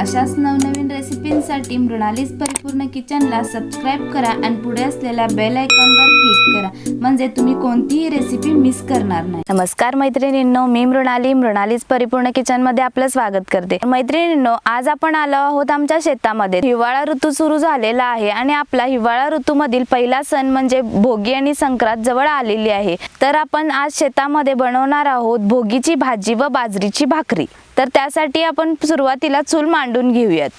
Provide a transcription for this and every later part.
अशाच नवनवीन रेसिपींसाठी मृणालीस परिपूर्ण किचनला सबस्क्राईब करा आणि पुढे असलेल्या बेल आयकॉनवर क्लिक करा. म्हणजे तुम्ही कोणतीही रेसिपी मिस करणार नाही. नमस्कार मैत्रिणींनो मी मृणाली. मृणालीच परिपूर्ण किचनमध्ये आपलं स्वागत करते. मैत्रिणींनो आज आपण आलो आहोत आमच्या शेतामध्ये. हिवाळा ऋतू सुरू झालेला आहे आणि आपला हिवाळा ऋतूमधील पहिला सण म्हणजे भोगी आणि संक्रांत जवळ आलेली आहे. तर आपण आज शेतामध्ये बनवणार आहोत भोगीची भाजी व बाजरीची भाकरी. तर त्यासाठी आपण सुरुवातीला चूल मांडून घेऊयात.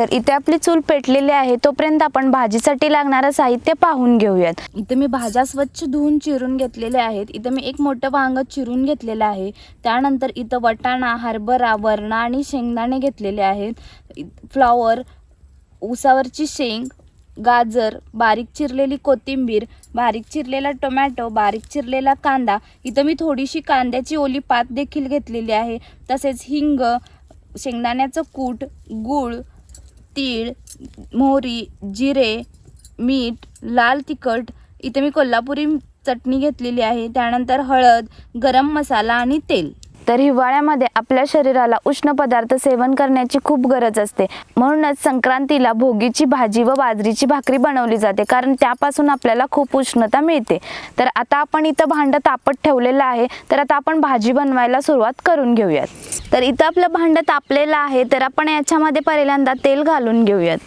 तर इथे आपली चूल पेटलेली आहे तोपर्यंत आपण भाजीसाठी लागणारं साहित्य पाहून घेऊयात. इथे मी भाज्या स्वच्छ धुवून चिरून घेतलेल्या आहेत. इथं मी एक मोठं वांग चिरून घेतलेलं आहे. त्यानंतर इथं वटाणा हरभरा वरणा आणि शेंगदाणे घेतलेले आहेत. फ्लॉवर उसावरची शेंग गाजर बारीक चिरलेली कोथिंबीर बारीक चिरलेला टोमॅटो बारीक चिरलेला कांदा. इथं मी थोडीशी कांद्याची ओली पात देखील घेतलेली आहे. तसेच हिंग शेंगदाण्याचं कूट गूळ तीळ मोहरी जिरे मीठ लाल तिखट इथे मी कोल्हापुरी चटणी घेतलेली आहे. त्यानंतर हळद गरम मसाला आणि तेल. तर हिवाळ्यामध्ये आपल्या शरीराला उष्ण पदार्थ सेवन करण्याची खूप गरज असते. म्हणूनच संक्रांतीला भोगीची भाजी व बाजरीची भाकरी बनवली जाते कारण त्यापासून आपल्याला खूप उष्णता मिळते. तर आता आपण इथं भांडं तापत ठेवलेलं आहे तर आता आपण भाजी बनवायला सुरुवात करून घेऊयात. तर इथं आपलं भांडं तापलेलं आहे तर आपण याच्यामध्ये पहिल्यांदा तेल घालून घेऊयात.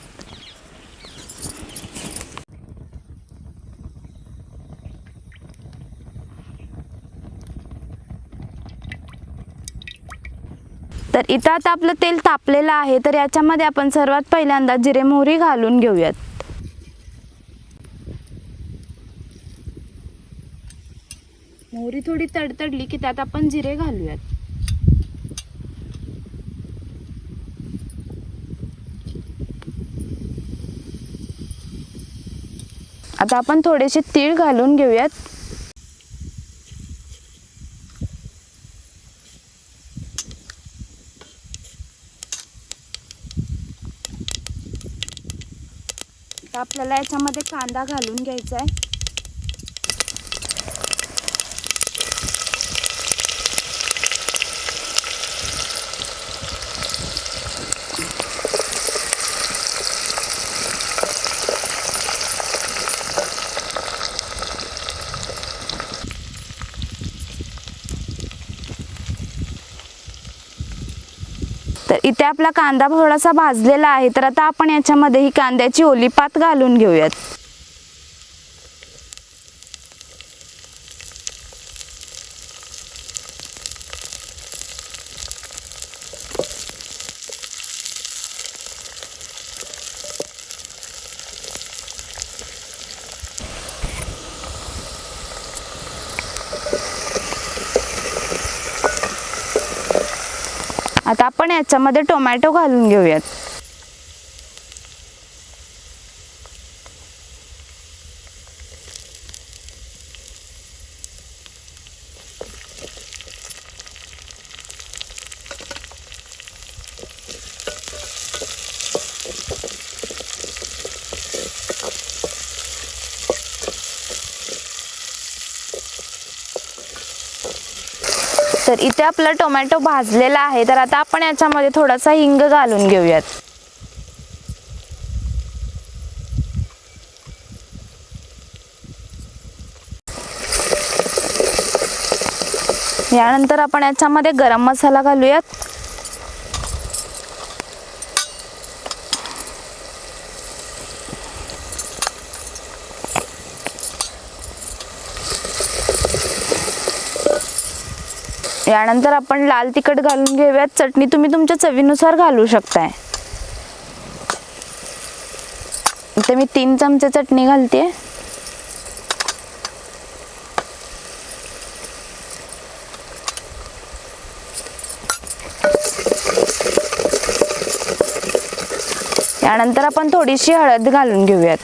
तर इथं आता आपलं तेल तापलेलं आहे तर याच्यामध्ये आपण सर्वात पहिल्यांदा जिरे मोहरी घालून घेऊयात. मोहरी थोडी तडतडली की त्यात आपण जिरे घालूयात. आता आपण थोडेसे तीळ घालून घेऊयात. आपल्याला याच्यामध्ये कांदा घालून घ्यायचा आहे. इथे आपला कांदा थोडासा भाजलेला आहे तर आता आपण याच्यामध्ये ही कांद्याची ओली पात घालून घेऊयात आता आपण याच्यामध्ये टोमॅटो घालून घेऊयात. तर इथे आपला टोमॅटो भाजलेला आहे. तर आता आपण याच्यामध्ये थोडासा हिंग घालून घेऊयात. यानंतर आपण याच्यामध्ये गरम मसाला घालूयात. यानंतर आपण लाल तिखट घालून घेऊयात. चटणी तुम्ही तुमच्या चवीनुसार घालू शकताय. इथे मी तीन चमचे चटणी घालते यानंतर आपण थोडीशी हळद घालून घेऊयात.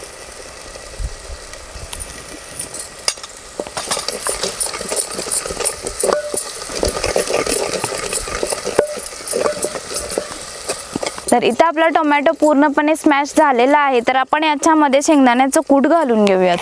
तर इथं आपला टोमॅटो पूर्णपणे स्मॅश झालेला आहे. तर आपण याच्यामध्ये शेंगदाण्याचं कूट घालून घेऊयात.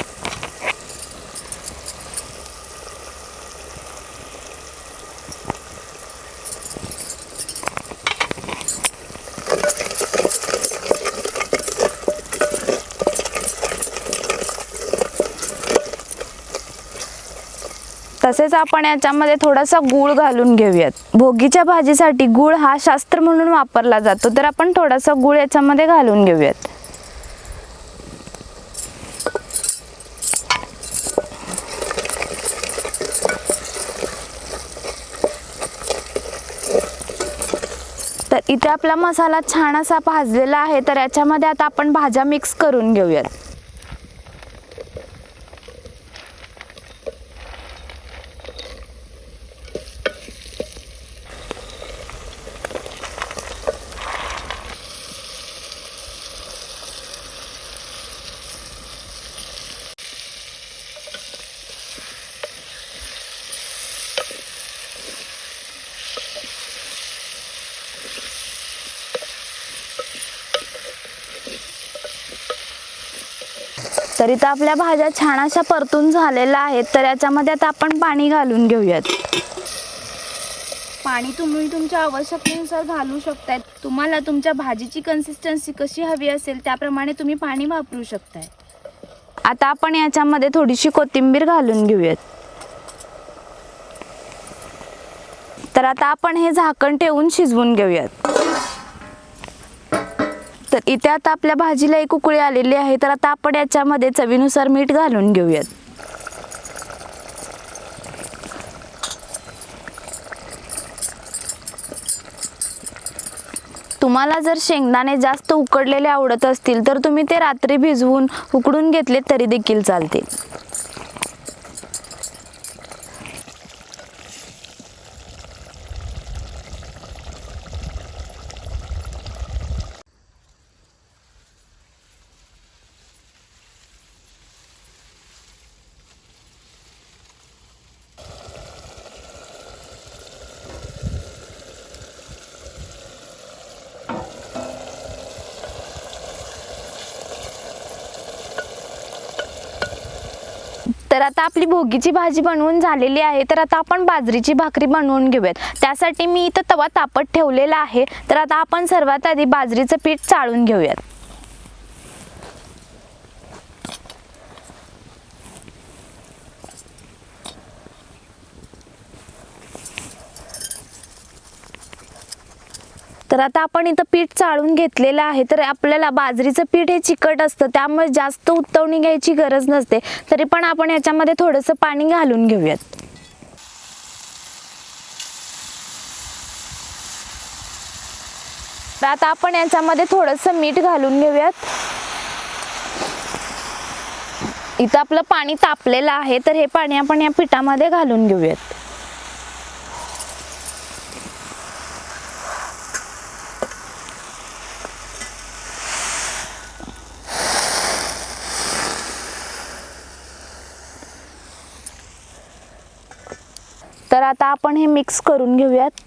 थोडासा आपण याच्यामध्ये थोडासा गूळ घालून घेऊयात. भोगीच्या भाजीसाठी गूळ हा शास्त्र म्हणून वापरला जातो. तर आपण थोडासा गूळ याच्यामध्ये घालून घेऊयात. तर इथे आपला मसाला छान असा भाजलेला आहे. तर याच्यामध्ये आता आपण भाज्या मिक्स करून घेऊयात. तर इथं आपल्या भाज्या छान अशा परतून झालेल्या आहेत तर याच्यामध्ये आता आपण पाणी घालून घेऊयात. पाणी तुम्ही तुमच्या आवश्यकतेनुसार घालू शकताय. तुम्हाला तुमच्या भाजीची कन्सिस्टन्सी कशी हवी असेल त्याप्रमाणे तुम्ही पाणी वापरू शकताय. आता आपण याच्यामध्ये थोडीशी कोथिंबीर घालून घेऊयात. तर आता आपण हे झाकण ठेवून शिजवून घेऊयात. तर इथे आता आपल्या भाजीला एक उकळी आलेली आहे. तर आता आपण याच्यामध्ये चवीनुसार मीठ घालून घेऊयात. तुम्हाला जर शेंगदाणे जास्त उकडलेले आवडत असतील तर तुम्ही ते रात्री भिजवून उकडून घेतले तरी देखील चालते तर आता आपली भोगीची भाजी बनवून झालेली आहे. तर आता आपण बाजरीची भाकरी बनवून घेऊयात. त्यासाठी मी इथं तवा तापत ठेवलेला आहे. तर आता आपण सर्वात आधी बाजरीचं पीठ चाळून घेऊयात. तर आता आपण इथं पीठ चाळून घेतलेलं आहे. तर आपल्याला बाजरीचं पीठ हे चिकट असतं. त्यामुळे जास्त उत्तवणी घ्यायची गरज नसते. तरी पण आपण याच्यामध्ये थोडंसं पाणी घालून घेऊयात. तर आता आपण याच्यामध्ये थोडंसं मीठ घालून घेऊयात. इथं आपलं पाणी तापलेलं आहे. तर हे पाणी आपण या पिठामध्ये घालून घेऊयात. तर आता आपण हे मिक्स करून घेऊयात.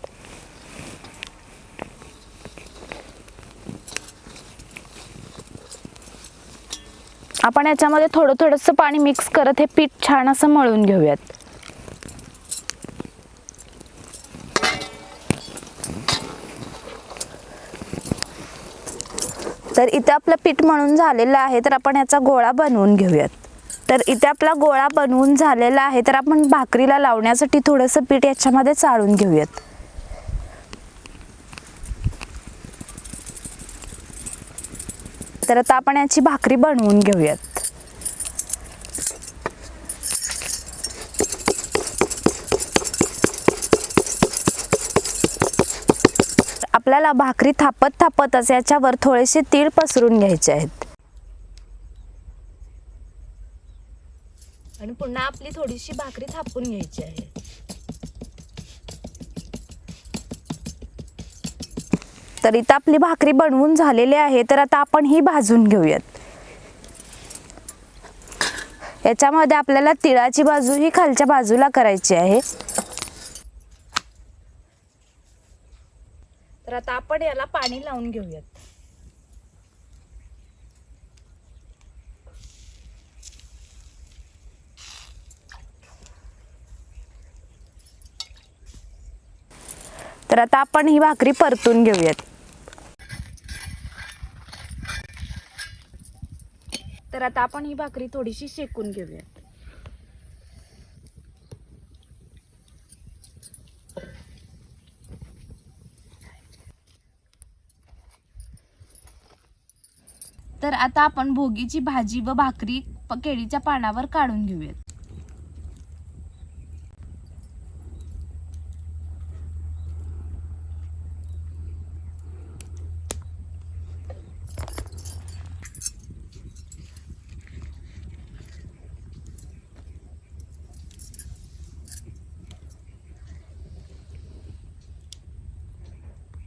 आपण याच्यामध्ये थोडं थोडंसं पाणी मिक्स करत हे पीठ छान असं मळून घेऊयात. तर इथे आपलं पीठ मळून झालेलं आहे तर आपण याचा गोळा बनवून घेऊयात. तर इथे आपला गोळा बनवून झालेला आहे. तर आपण भाकरीला लावण्यासाठी थोडंसं पीठ याच्यामध्ये चाळून घेऊयात. तर आता आपण याची भाकरी बनवून घेऊयात. आपल्याला भाकरी थापत थापतच याच्यावर थोडेसे तीळ पसरून घ्यायचे आहेत आणि पुन्हा आपली थोडीशी भाकरी थापून घ्यायची आहे. तर इथं आपली भाकरी बनवून झालेली आहे तर आता आपण ही भाजून घेऊयात. याच्यामध्ये आपल्याला तिळाची बाजू ही खालच्या बाजूला करायची आहे. तर आता आपण याला पाणी लावून घेऊयात. तर आता आपण ही भाकरी परतून घेऊयात. तर आता आपण ही भाकरी थोडीशी शेकून घेऊयात. तर आता आपण भोगीची भाजी व भाकरी केळीच्या पानावर काढून घेऊयात.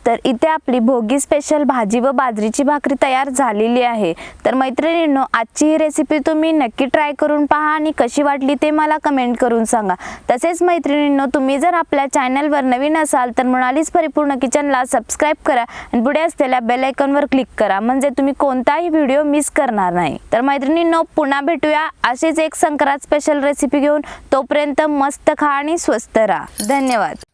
तर इथे आपली भोगी स्पेशल भाजी व बाजरीची भाकरी तयार झालेली आहे. तर मैत्रिणींनो आजची ही रेसिपी तुम्ही नक्की ट्राय करून पहा आणि कशी वाटली ते मला कमेंट करून सांगा. तसेच मैत्रिणींनो तुम्ही जर आपल्या चॅनलवर नवीन असाल तर मृणालीस परिपूर्ण किचनला सबस्क्राईब करा आणि पुढे असलेल्या बेल आयकॉनवर क्लिक करा. म्हणजे तुम्ही कोणताही व्हिडिओ मिस करणार नाही. तर मैत्रिणींनो पुन्हा भेटूया अशीच एक संक्रांत स्पेशल रेसिपी घेऊन. तोपर्यंत मस्त खा आणि स्वस्त राहा. धन्यवाद.